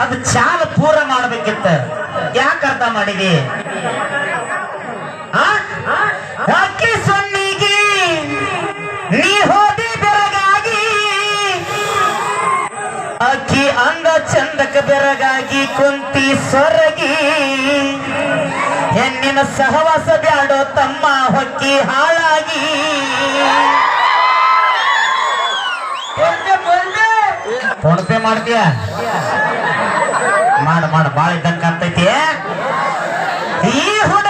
ಅದು ಚಾಲ ಪೂರ ಮಾಡ್ಬೇಕಿತ್ತ ಯಾಕೆ ಅರ್ಥ ಮಾಡಿದಿ ಅಕ್ಕಿ ಸೊನ್ನಿಗೆ ನೀ ಹೋದಿ ಬೆರಗಾಗಿ. ಅಕ್ಕಿ ಅಂದ ಚಂದಕ ಬೆರಗಾಗಿ ಕುಂತಿ ಸೊರಗಿ. ಹೆಣ್ಣಿನ ಸಹವಾಸ ಬ್ಯಾಡೋ ತಮ್ಮ ಹೊಕ್ಕಿ ಹಾಳಾಗಿ. ಫೋನ್ ಪೇ ಮಾಡ್ತೀಯ? ಮಾಡ ಮಾಡ ಬಾಳ ಇದ್ದಂಗ ಅಂತೈತಿ ಈ ಹುಡುಗ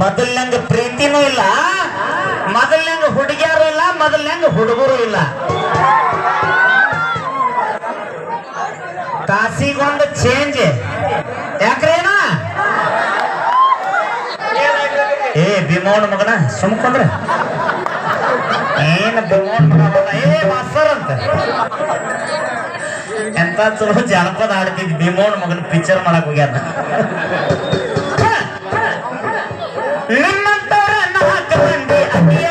ಮೊದಲ್ನಂಗ ಪ್ರೀತಿನೂ ಇಲ್ಲ ಮೊದಲ್ನಂಗ ಹುಡುಗಿಯರು ಇಲ್ಲ ಮೊದಲ್ನಂಗ ಹುಡುಗರು ಇಲ್ಲ. ಕಾಸಿಗೊಂದು ಚೇಂಜ್ ಯಾಕ್ರೇನ? ಏ ಭೀಮೋನ್ ಮಗನ, ಸುಮ್ಕೊಂಡ್ರೆ. ಏನ ಬಿಮೋನ್ ಮಗನ ಏ ಮಾಸ್ತರ್ ಅಂತ. ಎಂತ ಚಲೋ ಜಾನಪದ ಆಡ್ತಿದ್ ಭೀಮೋನ್ ಮಗನ ಪಿಕ್ಚರ್ ಮಾಡಕ್ ಹೋಗ್ಯಾರ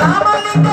ರಾಮಲಿಂಗ